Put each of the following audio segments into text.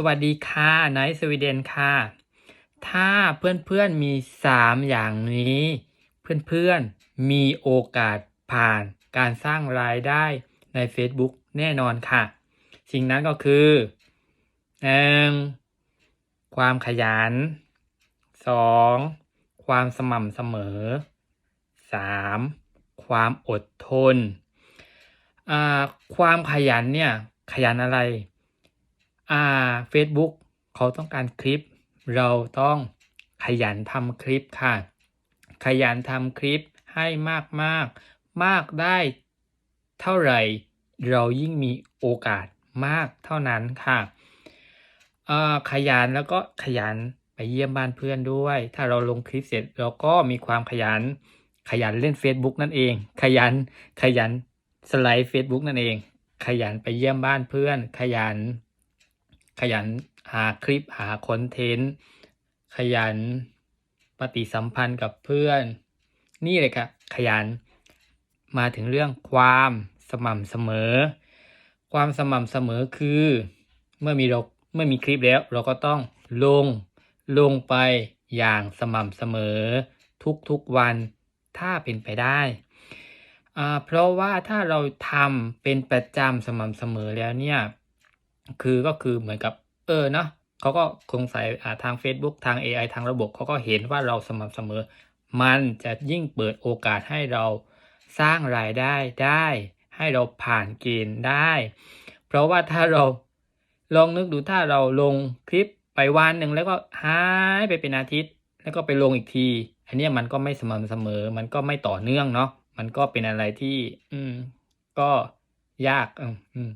สวัสดีค่ะไนท์สวีเดนค่ะ ถ้าเพื่อนๆมีสามอย่างนี้ เพื่อนๆมีโอกาสผ่านการสร้างรายได้ใน Facebook แน่นอนค่ะ สิ่งนั้นก็คือหนึ่งความขยันสองความสม่ำเสมอสามความอดทน ความขยันเนี่ยขยันอะไร อ่า Facebook เขาต้องการคลิป เราต้องขยันทำคลิปค่ะ ขยันทำคลิปให้มากมากมากได้เท่าไหร่ เรายิ่งมีโอกาสมากเท่านั้นค่ะขยันแล้วก็ขยันไปเยี่ยมบ้านเพื่อนด้วย ถ้าเราลงคลิปเสร็จเราก็มีความขยัน ขยันเล่น Facebook นั่นเอง ขยันขยันสไลด์ Facebook นั่นเอง ขยันไปเยี่ยมบ้านเพื่อน ขยัน ขยันหาคลิปหาคอนเทนต์ขยันปฏิสัมพันธ์กับเพื่อน นี่เลยค่ะขยันมาถึงเรื่องความสม่ำเสมอ ความสม่ำเสมอคือเมื่อมีเราเมื่อมีคลิปแล้ว เราก็ต้องลงลงไปอย่างสม่ำเสมอ ทุกๆวันถ้าเป็นไปได้อ่าเพราะว่าถ้าเราทำเป็นประจำสม่ำเสมอแล้วเนี่ย คือก็คือเหมือนกับ เออเนาะเขาก็สงสัยอ่ทาง Facebook ทาง AI ทางระบบเขาก็เห็นว่าเราสม่ำเสมอ มันจะยิ่งเปิดโอกาสให้เราสร้างรายได้ได้ ให้เราผ่านเกณฑ์ได้ เพราะว่าถ้าเราลองนึกดูถ้าเราลงคลิปไปวันหนึ่งแล้วก็หายไปเป็นอาทิตย์ แล้วก็ไปลงอีกที อันนี้มันก็ไม่สม่ำเสมอ มันก็ไม่ต่อเนื่องเนาะมันก็เป็นอะไรที่ อืม ก็ยากอืม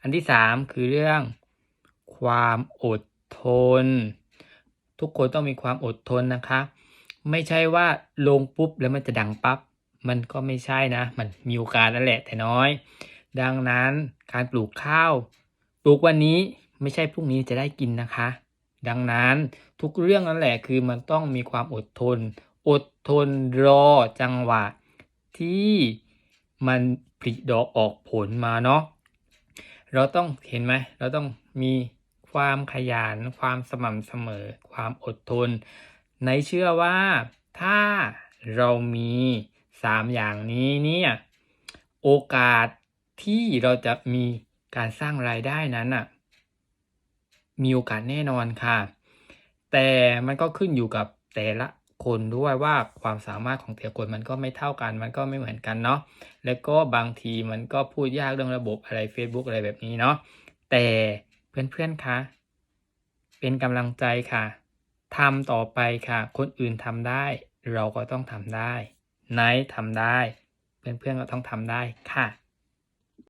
อันที่สามคือเรื่องความอดทน ทุกคนต้องมีความอดทนนะคะ ไม่ใช่ว่าลงปุ๊บแล้วมันจะดังปับ๊บมันก็ไม่ใช่นะ มันมีโอกาสนั่นแหละแต่น้อย ดังนั้นการปลูกข้าว ปลูกวันนี้ไม่ใช่พรุ่งนี้จะได้กินนะคะ ดังนั้นทุกเรื่องนั่นแหละคือมันต้องมีความอดทน อดทนรอจังหวะที่มันผลิดอกออกผลมาเนาะ เราต้องเห็นไหมเราต้องมีความขยันความสม่ำเสมอ ความอดทน ในเชื่อว่าถ้าเรามีสามอย่างนี้เนี่ยโอกาสที่เราจะมีการสร้างรายได้นั้นอะมีโอกาสแน่นอนค่ะ แต่มันก็ขึ้นอยู่กับแต่ละ คนด้วยว่าความสามารถของแต่ละคนมันก็ไม่เท่ากัน มันก็ไม่เหมือนกันเนาะแล้วก็บางทีมันก็พูดยากเรื่องระบบอะไร Facebook อะไรแบบนี้เนาะแต่เพื่อนๆคะเป็นกำลังใจค่ะทำต่อไปค่ะ คนอื่นทำได้ เราก็ต้องทำได้ไนท์ทำได้ เพื่อนๆก็ต้องทำได้ค่ะ